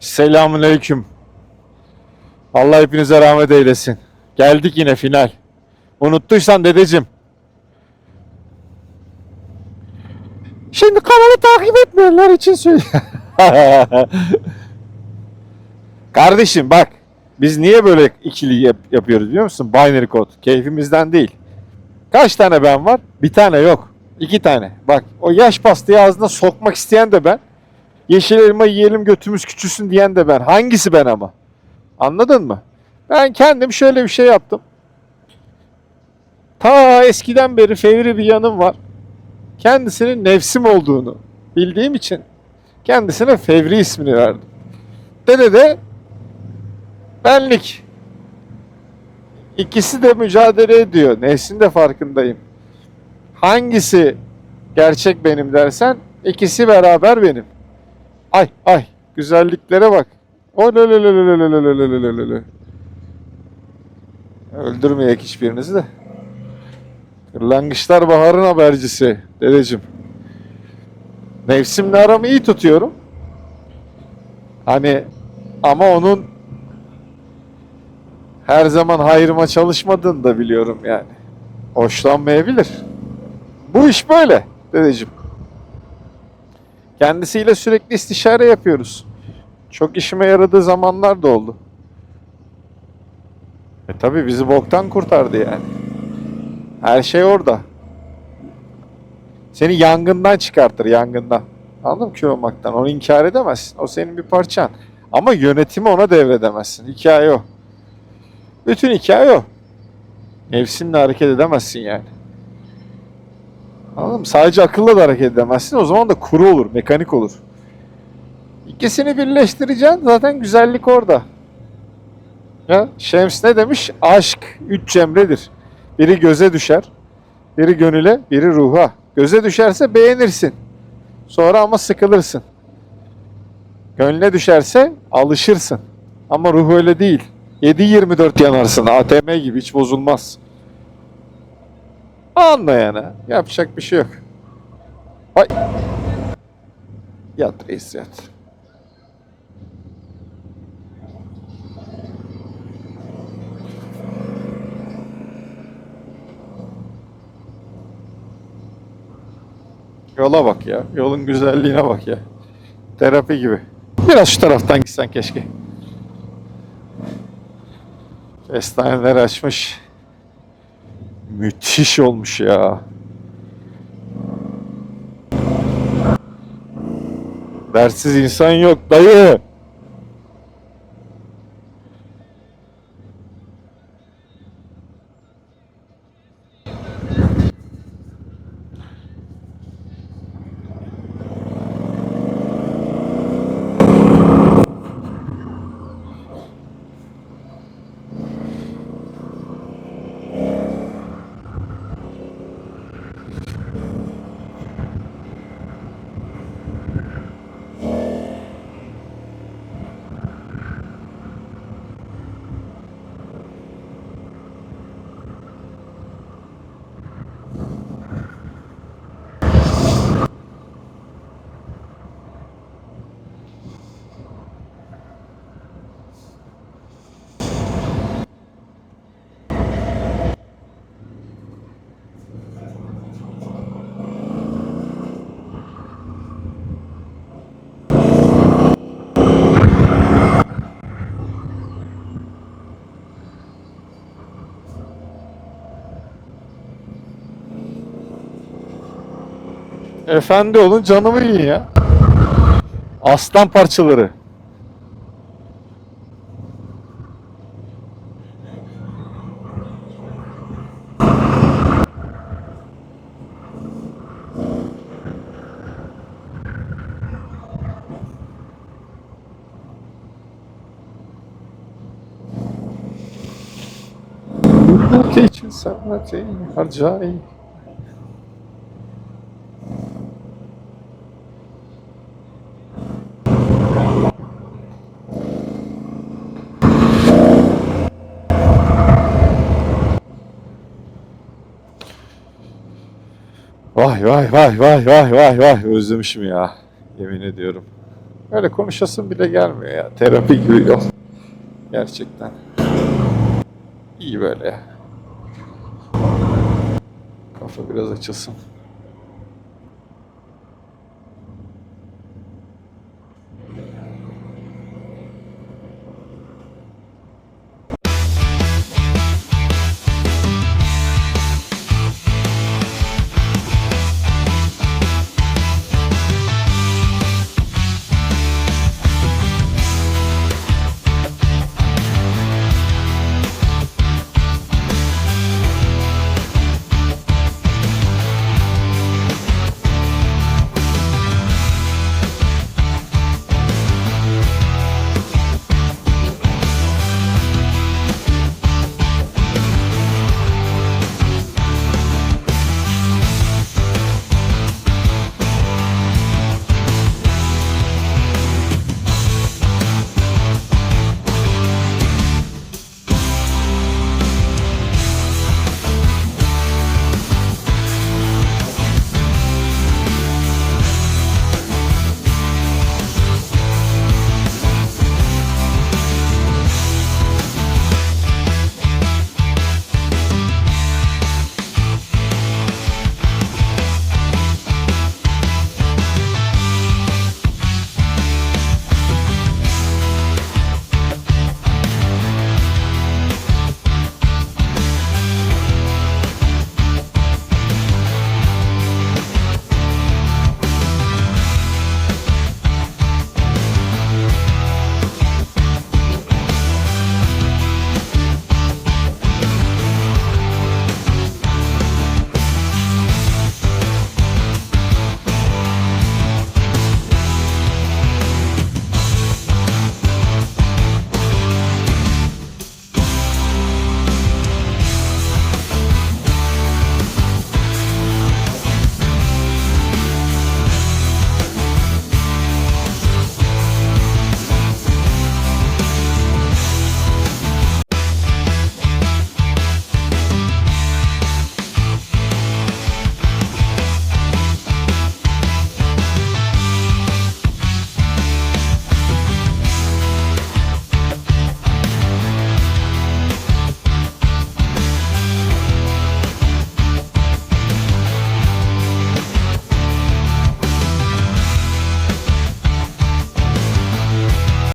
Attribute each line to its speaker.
Speaker 1: Selamünaleyküm. Allah hepinize rahmet eylesin. Geldik yine final. Unuttuysan dedeciğim. Şimdi kanalı takip etmeyenler için söylüyorum. Kardeşim bak. Biz niye böyle ikili yap- yapıyoruz biliyor musun? Binary code. Keyfimizden değil. Kaç tane ben var? Bir tane yok. İki tane. Bak o yaş pastayı ağzına sokmak isteyen de ben. Yeşil elma yiyelim götümüz küçülsün diyen de ben. Hangisi ben ama? Anladın mı? Ben kendim şöyle bir şey yaptım. Ta eskiden beri fevri bir yanım var. Kendisinin nefsim olduğunu bildiğim için kendisine fevri ismini verdim. Dede de benlik. İkisi de mücadele ediyor. Nefsin de farkındayım. Hangisi gerçek benim dersen ikisi beraber benim. Ay ay güzelliklere bak. Öldürmeyek hiçbirinizi de. Kırlangıçlar baharın habercisi dedeciğim. Mevsimle aramı iyi tutuyorum. Hani ama onun her zaman hayırıma çalışmadığını da biliyorum yani. Hoşlanmayabilir. Bu iş böyle dedeciğim. Kendisiyle sürekli istişare yapıyoruz. Çok işime yaradığı zamanlar da oldu. E tabi bizi boktan kurtardı yani. Her şey orada. Seni yangından çıkartır yangından. Anladın mı olmaktan? Onu inkar edemezsin. O senin bir parçan. Ama yönetimi ona devredemezsin. Hikaye o. Bütün hikaye o. Nefsinle hareket edemezsin yani. Anladın mı? Sadece akılla da hareket edemezsin. O zaman da kuru olur, mekanik olur. İkisini birleştireceksin. Zaten güzellik orada. Ya Şems ne demiş? Aşk üç cemredir. Biri göze düşer, biri gönüle, biri ruha. Göze düşerse beğenirsin. Sonra ama sıkılırsın. Gönlüne düşerse alışırsın. Ama ruh öyle değil. 7-24 yanarsın. ATM gibi hiç bozulmaz. Anla yani. Yapacak bir şey yok. Ay. Yat reis yat. Yola bak ya. Yolun güzelliğine bak ya. Terapi gibi. Biraz şu taraftan gitsen keşke. Festaneler açmış. Müthiş olmuş ya. Dersiz insan yok dayı. Efendi olun canımı yiyin ya. Aslan parçaları. Bu için sanatı harcayın. Vay vay vay vay vay vay vay özlemişim ya. Yemin ediyorum. Öyle konuşasın bile gelmiyor ya. Terapi gibi yol. Gerçekten. İyi böyle. Kafa biraz açılsın.